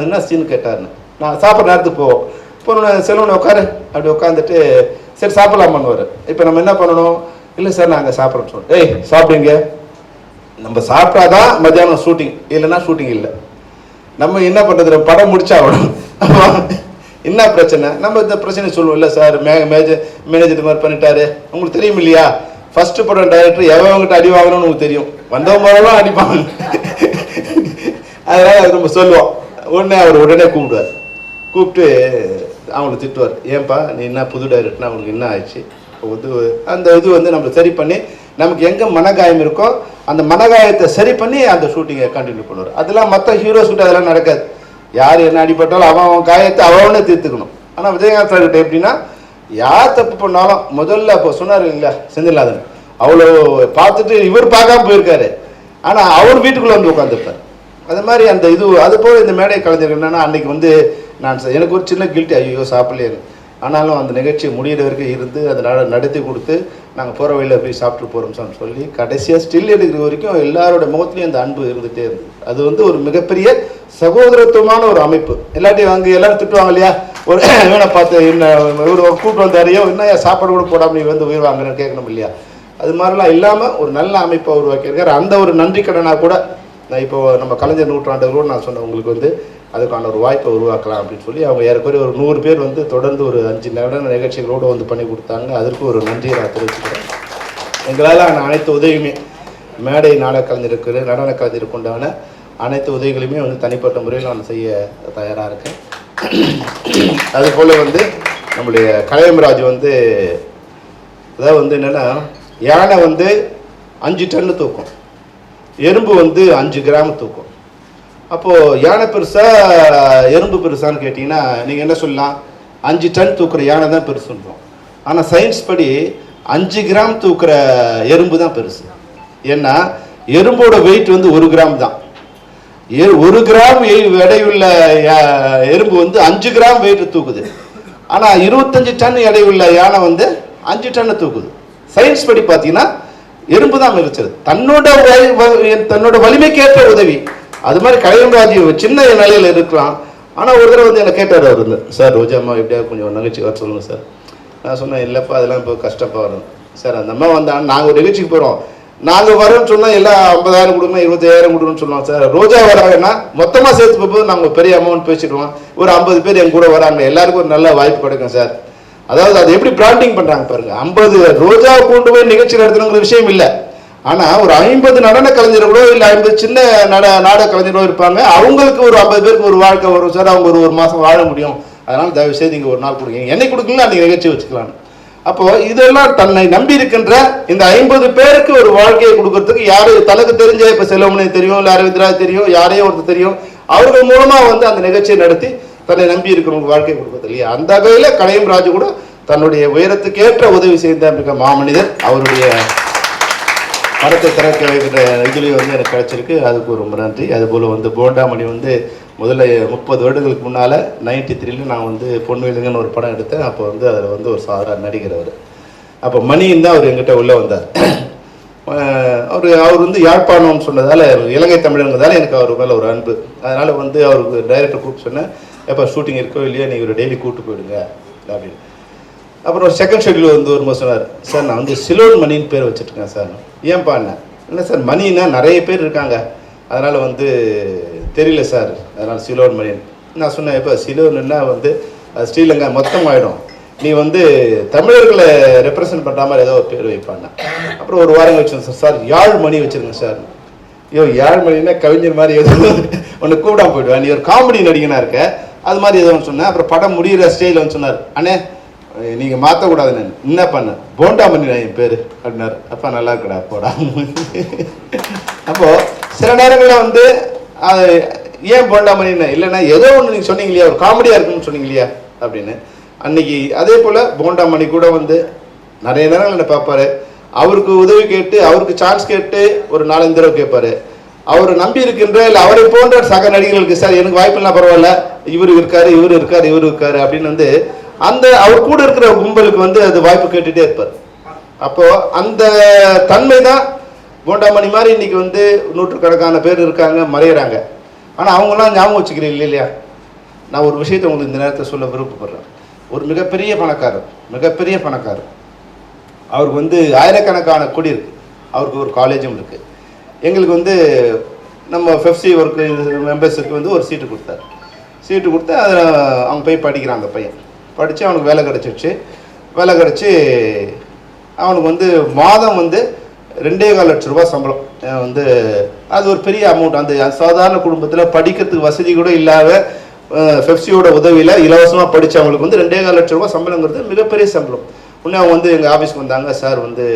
என்ன சீன் கேட்டாருன்னு? நான் சாப்பிட்ற நேரத்துக்கு போவோம் இப்போ செலவுன உட்காரு. அப்படி உட்காந்துட்டு சரி சாப்பிடலாம் பண்ணுவார். இப்போ நம்ம என்ன பண்ணணும்? இல்லை சார் நாங்கள் சாப்பிட்றோம் சொல்லுவோம் ஏய் சாப்பிடுங்க. நம்ம சாப்பிட்டாதான் மத்தியானம் ஷூட்டிங் இல்லைன்னா ஷூட்டிங் இல்லை. நம்ம என்ன பண்ணுறது படம் முடிச்சா ஆகணும். என்ன பிரச்சனை? நம்ம இந்த பிரச்சனை சொல்லுவோம். இல்லை சார் மே மேஜர் மேனேஜர் இது மாதிரி பண்ணிட்டாரு. உங்களுக்கு தெரியும் இல்லையா? ஃபர்ஸ்ட் படம் டைரக்டர் எவங்கிட்ட அடி வாங்கணும்னு உங்களுக்கு தெரியும். வந்தவங்க அடிப்பாங்க. அதனால அது நம்ம சொல்லுவோம். உடனே அவர் உடனே கூப்பிடுவார். கூப்பிட்டு அவங்களை திட்டுவார். ஏன்பா நீ என்ன புது டைரக்டர்னா அவங்களுக்கு என்ன ஆயிடுச்சு? இது அந்த இது வந்து நம்ம சரி பண்ணி நமக்கு எங்கே மனகாயம் இருக்கோ அந்த மனகாயத்தை சரி பண்ணி அந்த ஷூட்டிங்கை கண்டினியூ பண்ணுவார். அதெல்லாம் மற்ற ஹீரோஸ் கிட்ட அதெல்லாம் நடக்காது. யார் என்ன அடிபட்டாலும் அவன் அவன் காயத்தை அவனே தீர்த்துக்கணும். ஆனால் விஜயகாந்த் சார் கிட்ட எப்படின்னா யார் தப்பு பண்ணாலும் முதல்ல இப்போ சொன்னார் இல்லையா செந்தில்நாதன். அவ்வளோ பார்த்துட்டு இவர் பார்க்காம போயிருக்காரு. ஆனால் அவர் வீட்டுக்குள்ளே வந்து உட்காந்துருப்பார் அது மாதிரி அந்த இது அது போல் இந்த மேடை கலைஞர் என்னென்னா அன்றைக்கி வந்து நான் எனக்கு ஒரு சின்ன கில்ட்டி ஐயோ சாப்பிடலையே. ஆனாலும் அந்த நிகழ்ச்சி முடியிற வரைக்கும் இருந்து அதை நட நடத்தி கொடுத்து நாங்கள் போகிற வழியில் போய் சாப்பிட்டு போகிறோம் சார் சொல்லி கடைசியாக ஸ்டில் எடுக்கிற வரைக்கும் எல்லாரோட முகத்துலையும் அந்த அன்பு இருந்துகிட்டே இருந்தது. அது வந்து ஒரு மிகப்பெரிய சகோதரத்துவமான ஒரு அமைப்பு. எல்லாத்தையும் அங்கே எல்லாரும் திட்டுவாங்க இல்லையா? ஒரு இவனை பார்த்து என்ன இவர் கூப்பிட்டு வந்தாரையோ என்ன சாப்பாடு கூட போடாமல் நீ வந்து உயிர் வாங்குறேன்னு கேட்கணும் இல்லையா? அது மாதிரிலாம் இல்லாமல் ஒரு நல்ல அமைப்பை உருவாக்கியிருக்காரு. அந்த ஒரு நன்றி கடனாக கூட நான் இப்போ நம்ம கலைஞர் நூற்றாண்டு கூட நான் சொன்னேன் உங்களுக்கு வந்து அதுக்கான ஒரு வாய்ப்பை உருவாக்கலாம் அப்படின்னு சொல்லி அவங்க ஏறக்குறைய ஒரு நூறு பேர் வந்து தொடர்ந்து ஒரு அஞ்சு நடன நிகழ்ச்சிகளோடு வந்து பண்ணி கொடுத்தாங்க. அதற்கு ஒரு நன்றியை நான் தெரிவிச்சுக்கிறேன். எங்களால் அனைத்து உதவியுமே மேடை நாடக கலைஞருக்கு நடன கலைஞருக்கு உண்டான அனைத்து உதவிகளையுமே வந்து தனிப்பட்ட முறையில் நான் செய்ய தயாராக இருக்கேன். அதுபோல் வந்து நம்முடைய கலையமராஜ் வந்து அதாவது வந்து என்னென்னா யானை வந்து அஞ்சு டன்னு தூக்கும். எறும்பு வந்து அஞ்சு கிராம் தூக்கும். அப்போது யானை பெருசா எறும்பு பெருசான்னு கேட்டிங்கன்னா நீங்கள் என்ன சொல்லலாம்? அஞ்சு டன் தூக்குற யானை தான் பெருசுன்றோம் ஆனால் சயின்ஸ் படி அஞ்சு கிராம் தூக்குற எறும்பு தான் பெருசு. ஏன்னா எறும்போட வெயிட் வந்து ஒரு கிராம் தான். எ- ஒரு கிராம் எடையுள்ள யா- எறும்பு வந்து அஞ்சு கிராம் வெயிட் தூக்குது. ஆனால் இருபத்தஞ்சு டன் எடையுள்ள யானை வந்து அஞ்சு டன்னு தூக்குது. சயின்ஸ் படி பார்த்தீங்கன்னா எறும்பு தான் மிகச்சது தன்னோட வலி- வ- தன்னோட வலிமைக்கேற்ற உதவி. அது மாதிரி கலையராஜ் சின்ன நிலையில் இருக்கலாம். ஆனால் ஒரு தடவை வந்து என்னை கேட்டார் அவர் வந்து சார் ரோஜா அம்மா எப்படியா கொஞ்சம் நிகழ்ச்சி வர சொல்லுங்கள் சார். நான் சொன்னேன் இல்லைப்பா அதெல்லாம் இப்போ கஷ்டப்பா வரும். சார் அந்த அம்மா வந்தாங்க நாங்கள் ஒரு நிகழ்ச்சிக்கு போகிறோம் நாங்கள் வரோம்னு சொன்னால் எல்லாம் ஐம்பதாயிரம் கொடுங்க இருபத்தாயிரம் கொடுங்கன்னு சொல்லுவோம் சார். ரோஜா வராங்கன்னா மொத்தமாக சேர்த்து போகும்போது நாங்கள் பெரிய அமௌண்ட் பேசிடுவோம். ஒரு ஐம்பது பேர் என் கூட வராங்க. எல்லாருக்கும் ஒரு நல்ல வாய்ப்பு கிடைக்கும் சார். அதாவது அது எப்படி பிராண்டிங் பண்ணுறாங்க பாருங்க. ஐம்பது ரோஜா கொண்டு போய் நிகழ்ச்சி நடத்தணுங்கிற விஷயம் இல்லை. ஆனால் ஒரு ஐம்பது நடன கலைஞர்களோ இல்லை ஐம்பது சின்ன நட நாடக கலைஞர்களோ இருப்பாங்க. அவங்களுக்கு ஒரு ஐம்பது பேருக்கு ஒரு வாழ்க்கை வரும் சார். அவங்க ஒரு ஒரு மாதம் வாழ முடியும். அதனால் தயவு செய்து நீங்க ஒரு நாள் கொடுங்க. என்னை கொடுக்கலாம் அன்றைக்கி நிகழ்ச்சி வச்சுக்கலாம் அப்போ இதெல்லாம் தன்னை நம்பி இருக்கின்ற இந்த ஐம்பது பேருக்கு ஒரு வாழ்க்கையை கொடுக்கறதுக்கு யாரு தனக்கு தெரிஞ்ச இப்போ செல்வமணி தெரியும் இல்லை அரவிந்த்ராஜ் தெரியும் யாரையும் ஒருத்தர் தெரியும். அவர்கள் மூலமாக வந்து அந்த நிகழ்ச்சியை நடத்தி தன்னை நம்பி இருக்கிறவங்க வாழ்க்கை கொடுக்குறது இல்லையா? அந்த வகையில் கலையம் ராஜு கூட தன்னுடைய உயரத்துக்கேற்ற உதவி செய்த மிக மாமனிதர். அவருடைய படத்தை திறக்க வைக்கிற இதுலேயும் வந்து எனக்கு கிடைச்சிருக்கு. அதுக்கு ரொம்ப நன்றி. அதுபோல் வந்து போண்டாமணி வந்து முதல்ல முப்பது வருடங்களுக்கு முன்னால் நைன்டி த்ரீல நான் வந்து பொன்வேலுங்கன்னு ஒரு படம் எடுத்தேன். அப்போ வந்து அதில் வந்து ஒரு சாதாரண நடிகர் அவர். அப்போ மணின்னு தான் அவர் எங்கிட்ட உள்ளே வந்தார். அவர் அவர் வந்து யாழ்ப்பாணம்னு சொன்னதால் இலங்கை தமிழங்கிறதால எனக்கு அவர் மேலே ஒரு அன்பு. அதனால் வந்து அவருக்கு டைரக்டர் கூப்பிட்டு சொன்னேன். எப்போ ஷூட்டிங் இருக்கோ இல்லையா நீங்கள் ஒரு டெய்லி கூப்பிட்டு போயிடுங்க அப்படின்னு. அப்புறம் ஒரு செகண்ட் ஷெட்யூல் வந்து ஒரு சொன்னார் சார் நான் வந்து சிலோன் மணின்னு பேர் வச்சுருக்கேன் சார். ஏன்பா என்ன? இல்லை சார் மணின்னா நிறைய பேர் இருக்காங்க. அதனால் வந்து தெரியல சார் அதனால் சிலோன் மணின்னு. நான் சொன்னேன் இப்போ சிலோன்னா வந்து ஸ்ரீலங்கா மொத்தம் ஆகிடும் நீ வந்து தமிழர்களை ரெப்ரசன்ட் பண்ணுற மாதிரி ஏதோ ஒரு பேர் வைப்பாண்ணா அப்புறம் ஒரு வாரம் வச்சுருந்தேன் சார் சார் யாழ் மணி வச்சுருங்க சார். ஐயோ யாழ் மணின்னா கவிஞர் மாதிரி ஏதோ ஒன்று கூப்பிடாம போயிடுவேன் நீ ஒரு காமெடி நடிகனாக இருக்க அது மாதிரி ஏதோ ஒன்று சொன்னேன். அப்புறம் படம் முடிகிற ஸ்டேஜில் வந்து சொன்னார் அண்ணே நீங்க மாற்றக்கூடாது என்ன பண்ண. போண்டா மணி என் பேர் அப்படின்னாரு. அப்பா நல்லா இருக்கடா போடா. அப்போ சில நேரங்களில் வந்து அது ஏன் போண்டா மணின்னு இல்லைன்னா ஏதோ ஒன்று நீங்கள் சொன்னீங்க இல்லையா ஒரு காமெடியாக இருக்குன்னு சொன்னீங்க இல்லையா அப்படின்னு. அன்னைக்கு அதே போல் போண்டா மணி கூட வந்து நிறைய நேரங்கள் என்ன பார்ப்பாரு. அவருக்கு உதவி கேட்டு அவருக்கு சான்ஸ் கேட்டு ஒரு நாலஞ்சு தடவை கேட்பாரு. அவரை நம்பி இருக்கின்ற இல்லை அவரை போன்ற சக நடிகர்களுக்கு சார் எனக்கு வாய்ப்பெல்லாம் பரவாயில்ல. இவர் இருக்காரு இவர் இருக்காரு இவர் இருக்காரு அப்படின்னு வந்து அந்த அவர் கூட இருக்கிற கும்பலுக்கு வந்து அது வாய்ப்பு கேட்டுகிட்டே இருப்பார். அப்போ அந்த தன்மை தான் போண்டாமணி மாதிரி இன்னைக்கு வந்து நூற்றுக்கணக்கான பேர் இருக்காங்க மறையிறாங்க. ஆனால் அவங்களாம் ஞாபகம் வச்சுக்கிறேன் இல்லையா? நான் ஒரு விஷயத்தை உங்களுக்கு இந்த நேரத்தை சொல்ல விருப்பப்படுறேன். ஒரு மிகப்பெரிய பணக்காரர் மிகப்பெரிய பணக்காரர். அவருக்கு வந்து ஆயிரக்கணக்கான கொடி இருக்கு. அவருக்கு ஒரு காலேஜும் இருக்குது எங்களுக்கு வந்து நம்ம ஃபெஃப்சி ஒர்க்கு மெம்பர்ஸுக்கு வந்து ஒரு சீட்டு கொடுத்தாரு. சீட்டு கொடுத்து அதில் அவங்க போய் படிக்கிறான் அந்த பையன். படித்து அவனுக்கு வேலை கிடச்சிருச்சு. வேலை கிடச்சி அவனுக்கு வந்து மாதம் வந்து ரெண்டே கால் லட்ச ரூபா சம்பளம். வந்து அது ஒரு பெரிய அமௌண்ட் அந்த சாதாரண குடும்பத்தில் படிக்கிறதுக்கு வசதி கூட இல்லாத ஃபெஃப்சியோட உதவியில் இலவசமாக படித்தவங்களுக்கு வந்து ரெண்டே கால் லட்ச ரூபா சம்பளங்கிறது மிகப்பெரிய சம்பளம். உடனே அவங்க வந்து எங்கள் ஆஃபீஸ்க்கு வந்தாங்க. சார் வந்து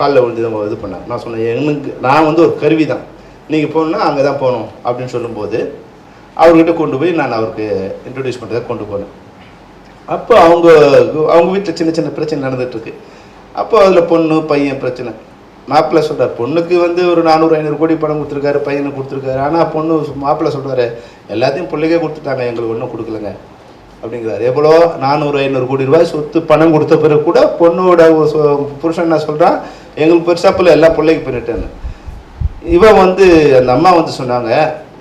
காலில் வந்து நம்ம இது பண்ணேன் நான் சொன்னேன் எனக்கு நான் வந்து ஒரு கருவி தான் நீங்கள் போகணுன்னா அங்கே தான் போகணும் அப்படின்னு சொல்லும்போது அவர்கிட்ட கொண்டு போய் நான் அவருக்கு இன்ட்ரடியூஸ் பண்ணுறதை கொண்டு போனேன். அப்போ அவங்க அவங்க வீட்டில் சின்ன சின்ன பிரச்சனை நடந்துகிட்ருக்கு. அப்போ அதில் பொண்ணு பையன் பிரச்சனை. மாப்பிள்ளை சொல்கிறார் பொண்ணுக்கு வந்து ஒரு நானூறு ஐநூறு கோடி பணம் கொடுத்துருக்காரு பையனுக்கு கொடுத்துருக்காரு. ஆனால் பொண்ணு மாப்பிள்ளை சொல்கிறாரு எல்லாத்தையும் பிள்ளைக்கே கொடுத்துட்டாங்க எங்களுக்கு ஒன்றும் கொடுக்கலங்க. அப்படிங்கிறார். எவ்வளோ? நானூறு ஐநூறு கோடி ரூபாய் சொத்து பணம் கொடுத்த பிறகு கூட பொண்ணோட புருஷன் என்ன சொல்கிறான் எங்களுக்கு பெருசாக பிள்ளை எல்லா பிள்ளைக்கு பண்ணிட்டேன்னு இவன் வந்து அந்த அம்மா வந்து சொன்னாங்க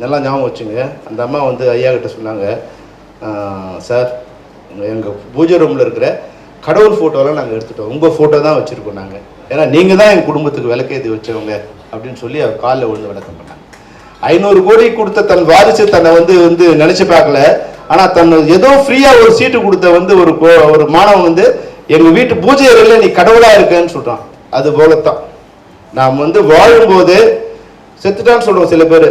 நல்லா ஞாபகம் வச்சுங்க. அந்த அம்மா வந்து ஐயா கிட்ட சொன்னாங்க சார் எங்கள் பூஜை ரூமில் இருக்கிற கடவுள் ஃபோட்டோலாம் நாங்கள் எடுத்துட்டோம். உங்கள் ஃபோட்டோ தான் வச்சுருக்கோம் நாங்கள் ஏன்னா நீங்கள் தான் எங்கள் குடும்பத்துக்கு விளக்கேற்றி வச்சவங்க அப்படின்னு சொல்லி அவர் காலில் விழுந்து விளக்கம் பண்ணாங்க. ஐநூறு கோடி கொடுத்த தன் வாரிசு தன்னை வந்து வந்து நினச்சி பார்க்கல. ஆனால் தன் ஏதோ ஃப்ரீயாக ஒரு சீட்டு கொடுத்த வந்து ஒரு கோ- ஒரு மாணவன் வந்து எங்கள் வீட்டு பூஜை அறையில் நீ கடவுளாக இருக்கேன்னு சொல்கிறான் அது போலத்தான் நாம் வந்து வாழும்போது செத்துட்டான்னு சொல்றோம் சில பேர்.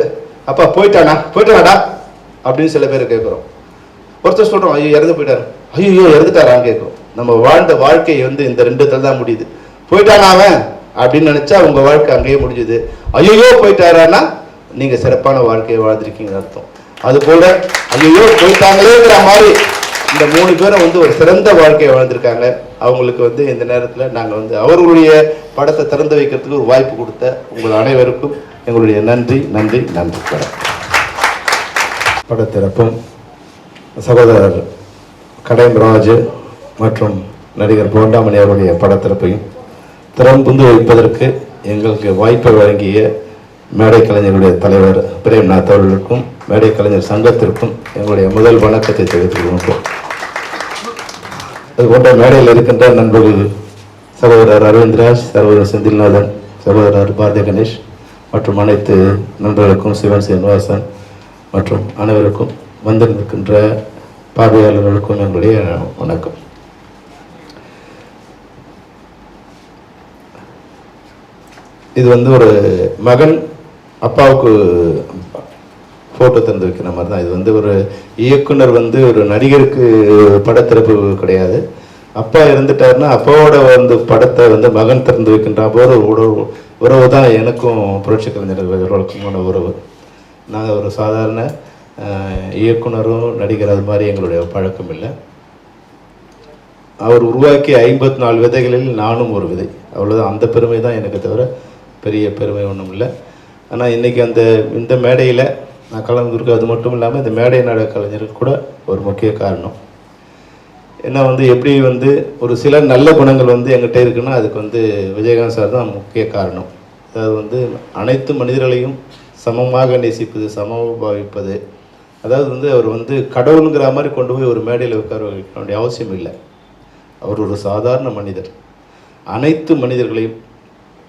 அப்பா போயிட்டானா? போயிட்டாடா அப்படின்னு சில பேர் கேட்குறோம். ஒருத்தர் சொல்றோம் ஐயோ இறந்து போயிட்டாரு. ஐயோ இறந்துட்டாரான்னு கேட்குறோம். நம்ம வாழ்ந்த வாழ்க்கை வந்து இந்த ரெண்டு தான் முடியுது. போயிட்டானா அவன்? அப்படின்னு நினைச்சா உங்க வாழ்க்கை அங்கேயே முடிஞ்சுது. ஐயோ போயிட்டாரான்னா நீங்க சிறப்பான வாழ்க்கையை வாழ்ந்திருக்கீங்கன்னு அர்த்தம். அது போல ஐயோ போயிட்டாங்களேங்கிற மாதிரி இந்த மூணு பேரும் வந்து ஒரு சிறந்த வாழ்க்கையை வாழ்ந்திருக்காங்க. அவங்களுக்கு வந்து இந்த நேரத்தில் நாங்கள் வந்து அவர்களுடைய படத்தை திறந்து வைக்கிறதுக்கு ஒரு வாய்ப்பு கொடுத்த உங்கள் அனைவருக்கும் எங்களுடைய நன்றி நன்றி நன்றி. படத்திறப்பும் சகோதரர் கடையம் ராஜு மற்றும் நடிகர் போண்டாமணி அவருடைய படத்திறப்பையும் திறம்புந்து வைப்பதற்கு எங்களுக்கு வாய்ப்பை வழங்கிய மேடை கலைஞருடைய தலைவர் பிரேம்நாத் அவர்களுக்கும் மேடை கலைஞர் சங்கத்திற்கும் எங்களுடைய முதல் வணக்கத்தை தெரிவித்துக் கொள்கிறோம். போன்ற மேடையில் இருக்கின்ற நண்பர்கள் சகோதரர் அரவிந்த்ராஜ் சகோதரர் செந்தில்நாதன் சகோதரர் பாரதிய கணேஷ் மற்றும் அனைத்து நண்பர்களுக்கும் சிவன் சீனிவாசன் மற்றும் அனைவருக்கும் வந்திருக்கின்ற பார்வையாளர்களுக்கும் எங்களுடைய வணக்கம். இது வந்து ஒரு மகன் அப்பாவுக்கு ஃபோட்டோ தந்திருக்கிற வைக்கிற மாதிரி தான். இது வந்து ஒரு இயக்குனர் வந்து ஒரு நடிகருக்கு படத்திறப்பு கிடையாது. அப்பா இருந்துட்டாருன்னா அப்பாவோட வந்து படத்தை வந்து மகன் திறந்து வைக்கின்ற போது ஒரு உறவு உறவு தான் எனக்கும் புரட்சி கலைஞர்களுக்குமான உறவு. நாங்கள் ஒரு சாதாரண இயக்குனரும் நடிகர் அது மாதிரி எங்களுடைய பழக்கம் இல்லை. அவர் உருவாக்கிய ஐம்பத்தி நாலு விதைகளில் நானும் ஒரு விதை. அவ்வளோதான் அந்த பெருமை தான் எனக்கு தவிர பெரிய பெருமை ஒன்றும் இல்லை. ஆனால் இன்றைக்கி அந்த இந்த மேடையில் நான் கலந்துருக்கு. அது மட்டும் இல்லாமல் இந்த மேடை நாடக கலைஞருக்கு கூட ஒரு முக்கிய காரணம். ஏன்னா வந்து எப்படி வந்து ஒரு சில நல்ல குணங்கள் வந்து எங்கிட்ட இருக்குன்னா அதுக்கு வந்து விஜயகாந்த் சார் தான் முக்கிய காரணம். அதாவது வந்து அனைத்து மனிதர்களையும் சமமாக நேசிப்பது சமபாவிப்பது. அதாவது வந்து அவர் வந்து கடவுளுங்கிற மாதிரி கொண்டு போய் ஒரு மேடையில் உட்கார வைக்க வேண்டிய அவசியம் இல்லை. அவர் ஒரு சாதாரண மனிதர். அனைத்து மனிதர்களையும்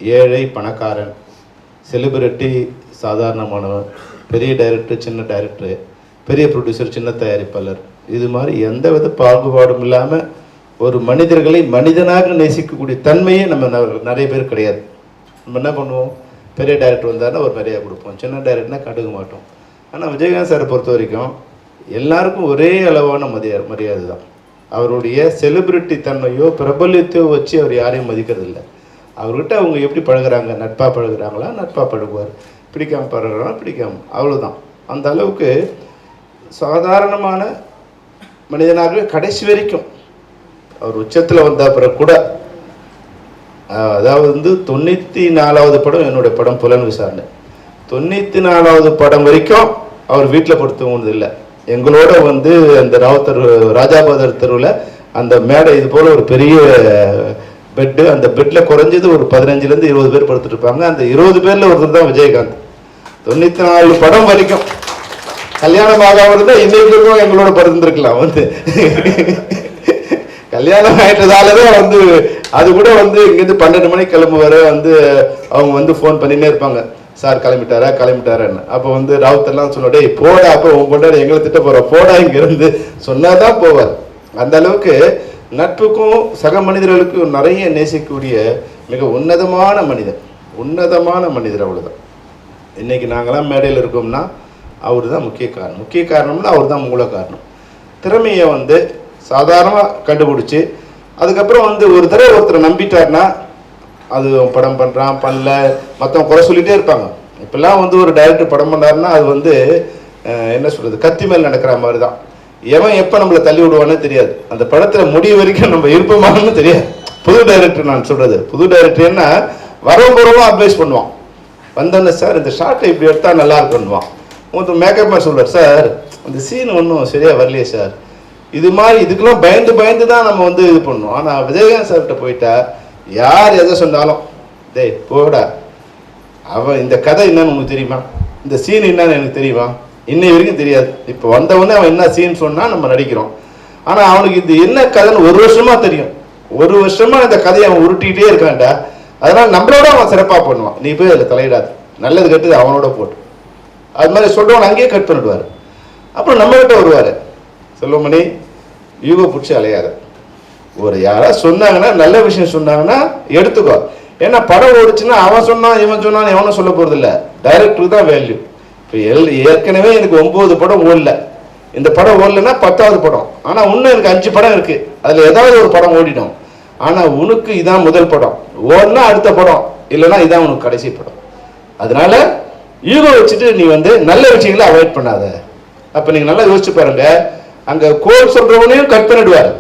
ஏழை பணக்காரன் செலிபிரிட்டி சாதாரணமானவன் பெரிய டைரக்டர் சின்ன டைரக்டர் பெரிய ப்ரொடியூசர் சின்ன தயாரிப்பாளர். இது மாதிரி எந்த வித பாகுபாடும் இல்லாமல் ஒரு மனிதர்களை மனிதனாக நேசிக்கக்கூடிய தன்மையே நம்ம நிறைய பேர் கிடையாது. நம்ம என்ன பண்ணுவோம்? பெரிய டைரக்டர் வந்தாருன்னா ஒரு மரியாதை கொடுப்போம். சின்ன டைரக்டர்னா கடுக மாட்டோம். ஆனால் விஜயகாந்த் சாரை பொறுத்த வரைக்கும் எல்லாருக்கும் ஒரே அளவான மதிய மரியாதை தான். அவருடைய செலிபிரிட்டி தன்மையோ பிரபல்யத்தையோ வச்சு அவர் யாரையும் மதிக்கிறது இல்லை அவர்கிட்ட அவங்க எப்படி பழகுறாங்க? நட்பாக பழகுறாங்களா? நட்பாக பழகுவார். பிடிக்காம பழகுறாங்களா பிடிக்காம. அவ்வளோதான் அந்த அளவுக்கு சாதாரணமான மனிதனாகவே கடைசி வரைக்கும் அவர் உச்சத்தில் வந்த பிறகு கூட அதாவது வந்து தொண்ணூற்றி நாலாவது படம் என்னுடைய படம் புலன் விசாரணை. தொண்ணூற்றி நாலாவது படம் வரைக்கும் அவர் வீட்டில் படுத்துவது இல்லை. எங்களோட வந்து அந்த ராவத்தர் ராஜாபாதர் தெருவில் அந்த மேடை இது போல் ஒரு பெரிய பெட்டு அந்த பெட்டில் குறைஞ்சது ஒரு பதினஞ்சுலேருந்து இருபது பேர் படுத்துட்ருப்பாங்க அந்த இருபது பேரில் ஒருத்தர் தான் விஜயகாந்த். தொண்ணூற்றி நாலு படம் வரைக்கும். கல்யாணம் ஆகாமல் இருந்தா இன்னைக்கும் எங்களோட படுத்துருக்கலாம் வந்து கல்யாணம் ஆயிட்டதாலதான் வந்து அது கூட வந்து இங்கேருந்து பன்னெண்டு மணிக்கு கிளம்புவார். வந்து அவங்க வந்து ஃபோன் பண்ணினே இருப்பாங்க. சார் கிளம்பிட்டாரா? கிளம்பிட்டாரான்னு. அப்போ வந்து ராவுத் எல்லாம் சொல்ல டேய் போடா அப்போ உன் பொண்டாடி எங்களை திட்ட போகிறோம் போடா இங்கேருந்து. சொன்னாதான் போவார். அந்த அளவுக்கு நட்புக்கும் சக மனிதர்களுக்கும் நிறைய நேசிக்கக்கூடிய மிக உன்னதமான மனிதர். உன்னதமான மனிதர் அவ்வளோதான் இன்றைக்கி நாங்களாம் மேடையில் இருக்கோம்னா அவர் தான் முக்கிய காரணம். முக்கிய காரணம்னா அவர் தான் மூல காரணம். திறமையை வந்து சாதாரணமாக கண்டுபிடிச்சி அதுக்கப்புறம் வந்து ஒரு தடவை ஒருத்தரை நம்பிட்டாருன்னா அது அவன் படம் பண்ணுறான் பண்ணல மற்றவங்க குறை சொல்லிகிட்டே இருப்பாங்க. இப்போல்லாம் வந்து ஒரு டைரக்டர் படம் பண்ணாருன்னா அது வந்து என்ன சொல்கிறது கத்தி மேல் நடக்கிற மாதிரி தான் எவன் எப்போ நம்மளை தள்ளி விடுவானே தெரியாது. அந்த படத்தில் முடிய வரைக்கும் நம்ம இருப்போமான்னு தெரியாது. புது டைரக்டர் நான் சொல்கிறது புது டைரக்டர்னா வரவும் போகிறவங்க அட்வைஸ் பண்ணுவான். வந்தோன்னே சார் இந்த ஷார்ட்டை இப்படி எடுத்தால் நல்லா இருக்குன்னுவான் ஒருத்தர் மேக்கப்பாக சொல்கிறார் சார் அந்த சீன் ஒன்றும் சரியாக வரலையே சார். இது மாதிரி இதுக்கெல்லாம் பயந்து பயந்து தான் நம்ம வந்து இது பண்ணோம். ஆனால் விஜயகாந்த் சார்கிட்ட போயிட்டா யார் எதை சொன்னாலும் டேய் போடா. அவன் இந்த கதை என்னன்னு உனக்கு தெரியுமா? இந்த சீன் என்னன்னு எனக்கு தெரியுமா? இன்னை வரைக்கும் தெரியாது. இப்போ வந்தவொடனே அவன் என்ன சீன் சொன்னா நம்ம நடிக்கிறோம். ஆனால் அவனுக்கு இது என்ன கதைன்னு ஒரு வருஷமா தெரியும். ஒரு வருஷமா இந்த கதையை அவன் உருட்டிக்கிட்டே இருக்கான்டா அதனால நம்மளோட அவன் சிறப்பாக பண்ணுவான். நீ போய் அதில் தலையிடாது. நல்லது கெட்டது அவனோட போட்டு. அது மாதிரி சொல்றவன் அங்கேயே கட் பண்ணிடுவார். அப்புறம் நம்மகிட்ட வருவார். செல்வமணி யூகோ பிடிச்சி அலையாத. ஒரு யாராவது சொன்னாங்கன்னா நல்ல விஷயம் சொன்னாங்கன்னா எடுத்துக்கோ. ஏன்னா படம் ஓடிச்சுன்னா அவன் சொன்னான் இவன் சொன்னான்னு எவனும் சொல்ல போகிறதில்ல இல்ல டைரக்டருக்கு தான் வேல்யூ இப்போ எல் ஏற்கனவே எனக்கு ஒம்பது படம் ஓடல. இந்த படம் ஓடலன்னா பத்தாவது படம். ஆனால் இன்னும் எனக்கு அஞ்சு படம் இருக்குது அதில் ஏதாவது ஒரு படம் ஓடிடும். ஆனால் உனக்கு இதான் முதல் படம். ஓடனா அடுத்த படம். இல்லைன்னா இதான் உனக்கு கடைசி படம். அதனால ஈகோ வச்சுட்டு நீ வந்து நல்ல விஷயங்களை அவாய்ட் பண்ணாத. அப்போ நீங்கள் நல்லா யோசிச்சு பாருங்க. அங்கே கோல் சொல்கிறவனையும் கட் பண்ணிடுவார்.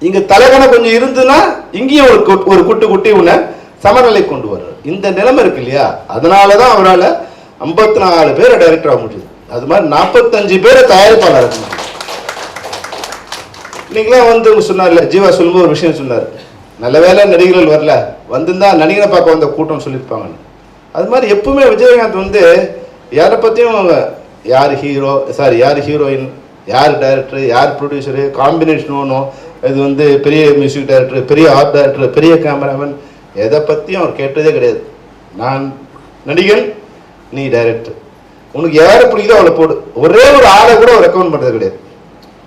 இங்கே தலைகண கொஞ்சம் இருந்துன்னா இங்கேயும் ஒரு குட்- ஒரு குட்டு குட்டி உன்னை சமநிலை கொண்டு வர்றார். இந்த நிலைமை இருக்கு இல்லையா? அதனாலதான் அவரால் ஐம்பத்தி நாலு பேரை டைரக்டர் ஆக முடியுது. அது மாதிரி நாற்பத்தஞ்சு பேரை தயாரிப்பாளர் இருக்க இன்னைக்கெல்லாம் வந்து சொன்னார்ல ஜீவா சொல்லும்போது ஒரு விஷயம் சொன்னார். நல்ல வேலை நடிகர்கள் வரல வந்திருந்தா நடிகரை பார்க்க வந்த கூட்டம் சொல்லியிருப்பாங்கன்னு. அது மாதிரி எப்பவுமே விஜயகாந்த் வந்து யாரை பற்றியும் யார் ஹீரோ சாரி யார் ஹீரோயின் யார் டைரக்டர் யார் ப்ரொடியூசரு காம்பினேஷன் ஒன்றும் இது வந்து பெரிய மியூசிக் டைரக்டர் பெரிய ஆர்ட் டைரக்டர் பெரிய கேமராமேன் எதை பற்றியும் அவர் கேட்டதே கிடையாது. நான் நடிகன் நீ டைரக்டர் உனக்கு யாரை பிடிக்குதோ அவளை போடு. ஒரே ஒரு ஆளை கூட ரெக்கமெண்ட் பண்ணுறது கிடையாது.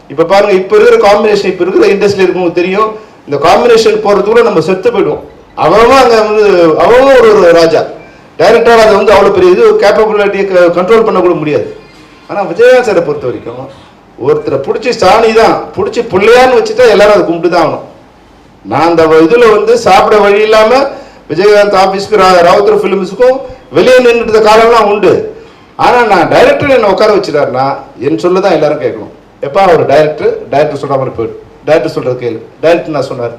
இப்போ பாருங்க இப்போ இருக்கிற காம்பினேஷன் இப்போ இருக்கிற இண்டஸ்ட்ரி இருக்கவங்களுக்கு தெரியும் இந்த காம்பினேஷன் போகிறதுக்குள்ள நம்ம செத்து போயிடுவோம். அவன் அங்கே வந்து அவன் ஒரு ஒரு ராஜா. டைரக்டர் அதை வந்து அவ்வளோ பெரிய இது கேப்பபிலிட்டியை கண்ட்ரோல் பண்ண கூட முடியாது. ஆனால் விஜயகாந்த் சாரை பொறுத்த வரைக்கும் ஒருத்தரை பிடிச்சி சாணி தான் பிடிச்சி பிள்ளையான்னு வச்சுட்டா எல்லாரும் அதை கும்பிட்டு தான் ஆகணும். நான் அந்த இதில் வந்து சாப்பிட வழி இல்லாமல் விஜயகாந்த் ஆஃபீஸ்க்கு ரா- ராவுத்தர் ஃபிலிம்ஸுக்கும் வெளியே நின்றுட்டு காலம்லாம் உண்டு. ஆனால் நான் டைரக்டர் என்ன உட்கார வச்சுட்டாருன்னா என் சொல்ல தான் எல்லாரும் கேட்கணும். எப்பா அவர் டைரக்டர் டைரக்டர் சொல்ற மாதிரி போயிடு. டைரக்டர் சொல்கிற கேளு. டைரக்டர் நான் சொன்னார்.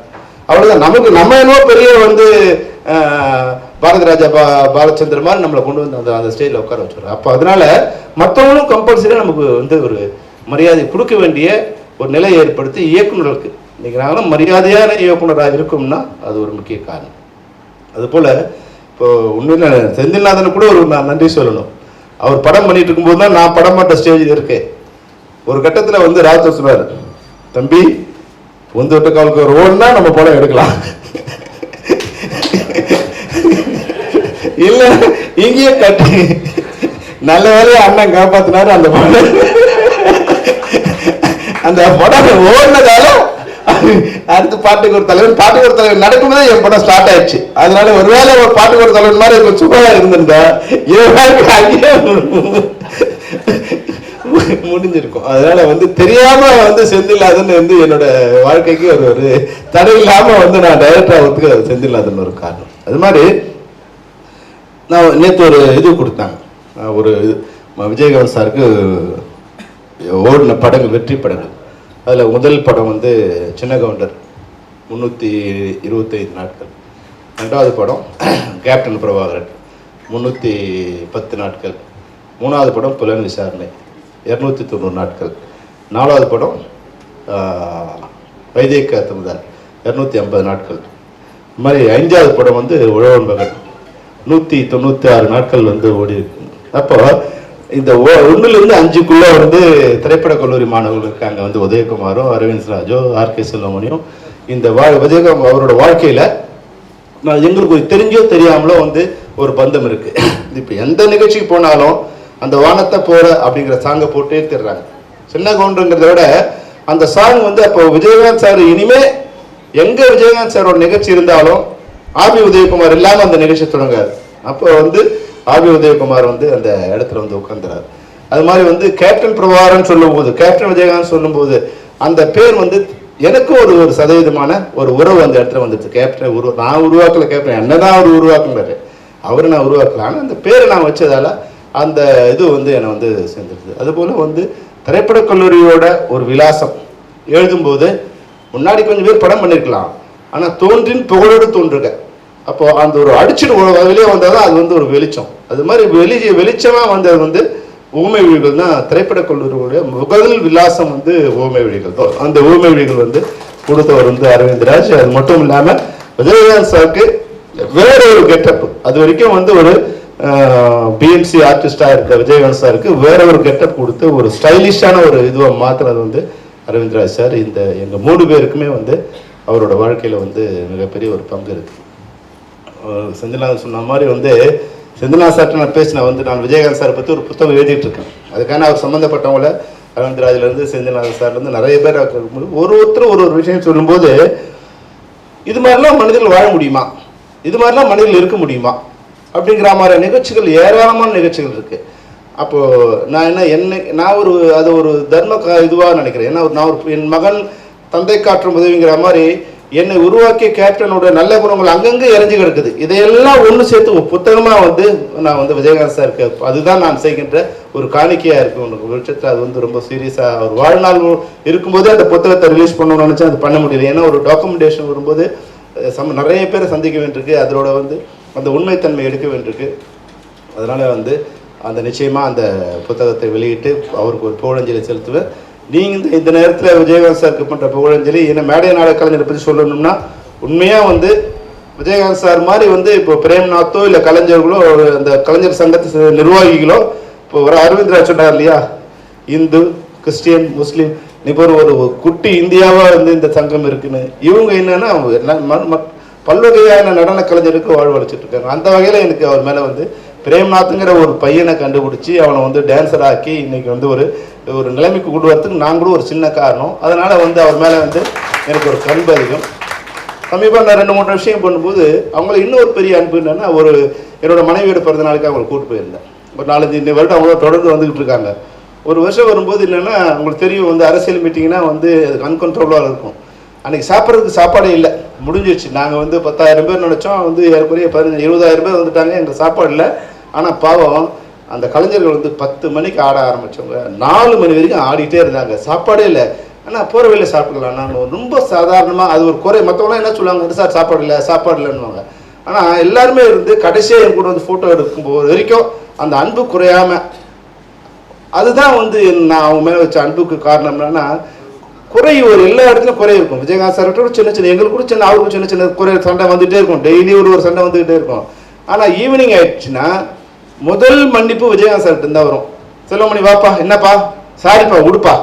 அவ்வளோதான் நமக்கு நம்ம என்னவோ பெரிய வந்து பாரத ராஜா பா பாலச்சந்திர மாதிரி நம்மளை கொண்டு வந்து அந்த அந்த ஸ்டேஜில் உட்கார வச்சுருவோம் அப்போ அதனால மற்றவங்களும் கம்பல்சரியாக நமக்கு வந்து ஒரு மரியாதை கொடுக்க வேண்டிய ஒரு நிலையை ஏற்படுத்தி இயக்குநர்களுக்கு. இன்னைக்கு நாங்களும் மரியாதையான இயக்குனராக இருக்கோம்னா அது ஒரு முக்கிய காரணம். அதுபோல் இப்போ உண்மையில செந்தில்நாதனுக்கு கூட ஒரு நான் நன்றி சொல்லணும். அவர் படம் பண்ணிட்டு இருக்கும்போது தான் நான் படம் பண்ணுற ஸ்டேஜில் இருக்கேன். ஒரு கட்டத்தில் வந்து ராஜா சொன்னார் தம்பி உந்து விட்ட காலுக்கு ஒரு ஓடுனா நம்ம படம் எடுக்கலாம். இல்லை இங்கேயே கட்டி நல்ல வேலையை அண்ணன் காப்பாத்தினாரு அந்த படம். அந்த படம் ஓடினதா அடுத்து பாட்டுக்கு ஒரு தலைவன் பாட்டுக்கு ஒரு தலைவன் நடக்கும்போது என் படம் ஸ்டார்ட் ஆயிடுச்சு. அதனால ஒருவேளை ஒரு பாட்டுக்கு ஒரு தலைவன் மாதிரி கொஞ்சம் சுகமாக இருந்திருந்தா இவன் அங்கேயே முடிஞ்சிருக்கும். அதனால வந்து தெரியாம வந்து செந்தில்லாதன்னு வந்து என்னோட வாழ்க்கைக்கு ஒரு ஒரு தடை இல்லாம வந்து நான் டைரக்டர் ஆகிறதுக்கு அது செந்தில்லாதன்னு ஒரு காரணம். அது மாதிரி நான் நேற்று ஒரு இது கொடுத்தாங்க. ஒரு இது விஜயகாந்த் சாருக்கு ஓடின படங்கள் வெற்றி படங்கள். அதில் முதல் படம் வந்து சின்ன கவுண்டர் முந்நூற்றி இருபத்தைந்து நாட்கள். ரெண்டாவது படம் கேப்டன் பிரபாகரன் முந்நூற்றி பத்து நாட்கள். மூணாவது படம் புலன் விசாரணை இரநூத்தி தொண்ணூறு நாட்கள். நாலாவது படம் வைத்தியக்க தமிழர் இரநூத்தி ஐம்பது நாட்கள். இது மாதிரி ஐந்தாவது படம் வந்து உழவன் பகன். நூற்றி தொண்ணூற்றி ஆறு நாட்கள் வந்து ஓடி இருக்கு அப்போ இந்த ஒன்றுலேருந்து அஞ்சுக்குள்ளே வந்து திரைப்பட கல்லூரி மாணவர்கள் இருக்காங்க. வந்து உதயகுமாரும் அரவிந்த் ராஜோ ஆர் கே செல்வமணியும். இந்த வா உதயகுமார் அவரோட வாழ்க்கையில் நான் எங்களுக்கு தெரிஞ்சோ தெரியாமலோ வந்து ஒரு பந்தம் இருக்குது இப்போ எந்த நிகழ்ச்சிக்கு போனாலும் அந்த வானத்தை போகிற அப்படிங்கிற சாங்கை போட்டே திடுறாங்க சின்ன கவுண்டருங்கிறத விட அந்த சாங் வந்து அப்போ விஜயகாந்த் சார் இனிமே எங்கே விஜயகாந்த் சாரோட நிகழ்ச்சி இருந்தாலும் ஆபி உதயகுமார் இல்லாமல் அந்த நிகழ்ச்சி தொடங்காது. அப்போ வந்து ஆபி உதயகுமார் வந்து அந்த இடத்துல வந்து உட்காந்துறாரு அது மாதிரி வந்து கேப்டன் பிரபாகரன் சொல்லும்போது கேப்டன் விஜயகாந்த் சொல்லும்போது அந்த பேர் வந்து எனக்கும் ஒரு ஒரு சதவீதமான ஒரு உறவு அந்த இடத்துல வந்துச்சு. கேப்டன் உருவா நான் உருவாக்கல கேப்டன் என்னதான் அவர் உருவாக்குனாரு. அவரை நான் உருவாக்கல. ஆனால் அந்த பேரை நான் வச்சதால அந்த இது வந்து என்னை வந்து சேர்ந்துருது. அதுபோல் வந்து திரைப்படக் கல்லூரியோட ஒரு விலாசம். எழுதும்போது முன்னாடி கொஞ்சம் பேர் படம் பண்ணியிருக்கலாம் ஆனால் தோன்றின் புகழோடு தோன்றுக. அப்போ அந்த ஒரு அடிச்சுட்டு வெளியே வந்தால் தான் அது வந்து ஒரு வெளிச்சம். அது மாதிரி வெளி வெளிச்சமாக வந்தது வந்து ஊமை விழிகள் தான் திரைப்படக் கல்லூரிகளுடைய முதல் விலாசம் வந்து ஊமை விழிகள். அந்த ஊமை விழிகள் வந்து கொடுத்தவர் வந்து அரவிந்த்ராஜ். அது மட்டும் இல்லாமல் விஜயகாந்த் சாருக்கு வேற ஒரு கெட்டப் அது வரைக்கும் வந்து ஒரு பிஎம்சி ஆர்டிஸ்டாக இருக்க விஜயகாந்த் சாருக்கு வேற ஒரு கெட்டப் கொடுத்து ஒரு ஸ்டைலிஷான ஒரு இதுவை மாத்துனது வந்து அரவிந்த்ராஜ் சார். இந்த எங்கள் மூணு பேருக்குமே வந்து அவரோட வாழ்க்கையில் வந்து மிகப்பெரிய ஒரு பங்கு இருக்கு. செந்திலா சொன்ன மாதிரி வந்து செந்திலா சார்ட்ட நான் பேசினேன். வந்து நான் விஜயகாந்த் சார் பற்றி ஒரு புத்தகம் எழுதிட்டு இருக்கேன் அதுக்கான அவர் சம்மந்தப்பட்டவங்கள அரவிந்த்ராஜ்லேருந்து செந்தில்நாதன் சார்லேருந்து நிறைய பேர் ஒரு ஒருத்தர் ஒரு ஒரு விஷயம் சொல்லும்போது இது மாதிரிலாம் மனிதர்கள் வாழ முடியுமா? இது மாதிரிலாம் மனிதர்கள் இருக்க முடியுமா? அப்படிங்கிற மாதிரி நிகழ்ச்சிகள் ஏராளமான நிகழ்ச்சிகள் இருக்குது அப்போது நான் என்ன என்ன நான் ஒரு அது ஒரு தர்ம க- நினைக்கிறேன். ஏன்னா ஒரு- நான் ஒரு என் மகன் தந்தை காற்றும் உதவிங்கிற மாதிரி என்னை உருவாக்கிய கேப்டனோட நல்ல குணங்கள் அங்கங்கே இறஞ்சி கிடக்குது. இதையெல்லாம் ஒன்று சேர்த்து புத்தகமாக வந்து நான் வந்து விஜயகாந்த் சாருக்கு அதுதான் நான் செய்கின்ற ஒரு காணிக்கையாக இருக்கும் உனக்கு விஷயத்தில் அது வந்து ரொம்ப சீரியஸாக ஒரு வாழ்நாள் இருக்கும்போதே அந்த புத்தகத்தை ரிலீஸ் பண்ணணும்னு நினச்சா அது பண்ண முடியல. ஏன்னா ஒரு டாக்குமெண்டேஷன் வரும்போது சம நிறைய பேரை சந்திக்க வேண்டியிருக்கு. அதோட வந்து அந்த உண்மைத்தன்மை எடுக்க வேண்டியிருக்கு. அதனால் வந்து அந்த நிச்சயமாக அந்த புத்தகத்தை வெளியிட்டு அவருக்கு ஒரு புகழஞ்சலி செலுத்துவேன். நீங்கள் இந்த இந்த நேரத்தில் விஜயகாந்த் சாருக்கு பண்ணுற புகழஞ்சலி என்ன மேடை நாடக கலைஞரை பற்றி சொல்லணும்னா உண்மையாக வந்து விஜயகாந்த் சார் மாதிரி வந்து இப்போ பிரேம்நாத்தோ இல்லை கலைஞர்களோ ஒரு அந்த கலைஞர் சங்கத்து நிர்வாகிகளோ இப்போ ஒரு அரவிந்த் ராஜ் சொன்னார் இல்லையா? இந்து கிறிஸ்டியன் முஸ்லீம் இப்போ ஒரு ஒரு குட்டி இந்தியாவாக வந்து இந்த சங்கம் இருக்குன்னு. இவங்க என்னன்னா அவங்க எல்லாம் ம- பல்வகையான நடன கலைஞருக்கு வாழ்வழிச்சிட்டு இருக்காங்க. அந்த வகையில் எனக்கு அவர் மேலே வந்து பிரேம்நாத்ங்கிற ஒரு பையனை கண்டுபிடிச்சி அவனை வந்து டான்ஸர் ஆக்கி இன்னைக்கு வந்து ஒரு ஒரு நிலைமைக்கு கொண்டு வரத்துக்கு நான் கூட ஒரு சின்ன காரணம். அதனால் வந்து அவர் மேலே வந்து எனக்கு ஒரு கண்பு அதிகம். சமீபம் நான் ரெண்டு மூணு விஷயம் பண்ணும்போது அவங்கள இன்னொரு பெரிய அன்பு என்னென்னா ஒரு என்னோடய மனைவியோட பிறந்த நாளுக்கு அவங்களை கூட்டு போயிருந்தேன். ஒரு நாலஞ்சு இந்த வருடம் அவங்க தொடர்ந்து வந்துக்கிட்டு இருக்காங்க. ஒரு வருஷம் வரும்போது என்னென்னா உங்களுக்கு தெரியும் வந்து அரசியல் மீட்டிங்னா வந்து அன்கன்ட்ரோலாக இருக்கும். அன்றைக்கி சாப்பிட்றதுக்கு சாப்பாடே இல்லை. முடிஞ்சிருச்சு. நாங்கள் வந்து பத்தாயிரம் பேர் நினச்சோம். வந்து ஏற்கனவே பதினஞ்சு இருபதாயிரம் பேர் வந்துட்டாங்க. எங்கள் சாப்பாடு இல்லை. ஆனால் பாவம். அந்த கலைஞர்கள் வந்து பத்து மணிக்கு ஆட ஆரம்பித்தவங்க நாலு மணி வரைக்கும் ஆடிட்டே இருந்தாங்க. சாப்பாடே இல்லை. ஆனால் போகிற வழியில் சாப்பிட்டுக்கலாம் ரொம்ப சாதாரணமாக அது ஒரு குறை. மற்றவங்களாம் என்ன சொல்லுவாங்க? சார் சாப்பாடு இல்லை சாப்பாடு இல்லைன்னுவாங்க. ஆனால் எல்லாருமே இருந்து கடைசியாக என் கூட வந்து ஃபோட்டோ எடுக்கும்போது வரைக்கும் அந்த அன்பு குறையாம அதுதான் வந்து நான் அவங்க மேலே வச்ச அன்புக்கு காரணம் என்னன்னா குறை ஒரு எல்லா இடத்துலையும் குறை இருக்கும். விஜயகாந்த் சார் சின்ன சின்ன எங்களுக்கு கூட சின்ன அவருக்கும் சின்ன சின்ன குறை சண்டை வந்துகிட்டே இருக்கும். டெய்லி ஒரு ஒரு சண்டை வந்துகிட்டே இருக்கும். ஆனால் ஈவினிங் ஆயிடுச்சுன்னா முதல் மன்னிப்பு விஜயகாந்த் சார்கிட்ட தான் வரும். செல்வமணி வாப்பா என்னப்பா? சாரிப்பா உடுப்பா.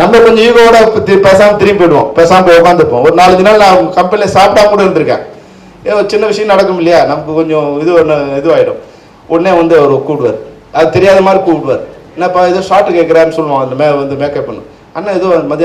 நம்ம கொஞ்சம் ஈகோட பேசாம திரும்பி போயிடுவோம். பேசாம போய் உட்காந்துருப்போம் ஒரு நாலஞ்சு நாள் நான் கம்பெனியில் சாப்பிட்டா கூட இருந்திருக்கேன். ஏதோ சின்ன விஷயம் நடக்கும் இல்லையா? நமக்கு கொஞ்சம் இது ஒன்று இதுவாயிடும். உடனே வந்து அவர் கூப்பிடுவார். அது தெரியாத மாதிரி கூப்பிடுவார். என்னப்பா ஏதோ ஷார்ட் கேட்குறான்னு சொல்லுவான். அந்த மே வந்து மேக்கப் பண்ணும் அண்ணா ஏதோ மதியம்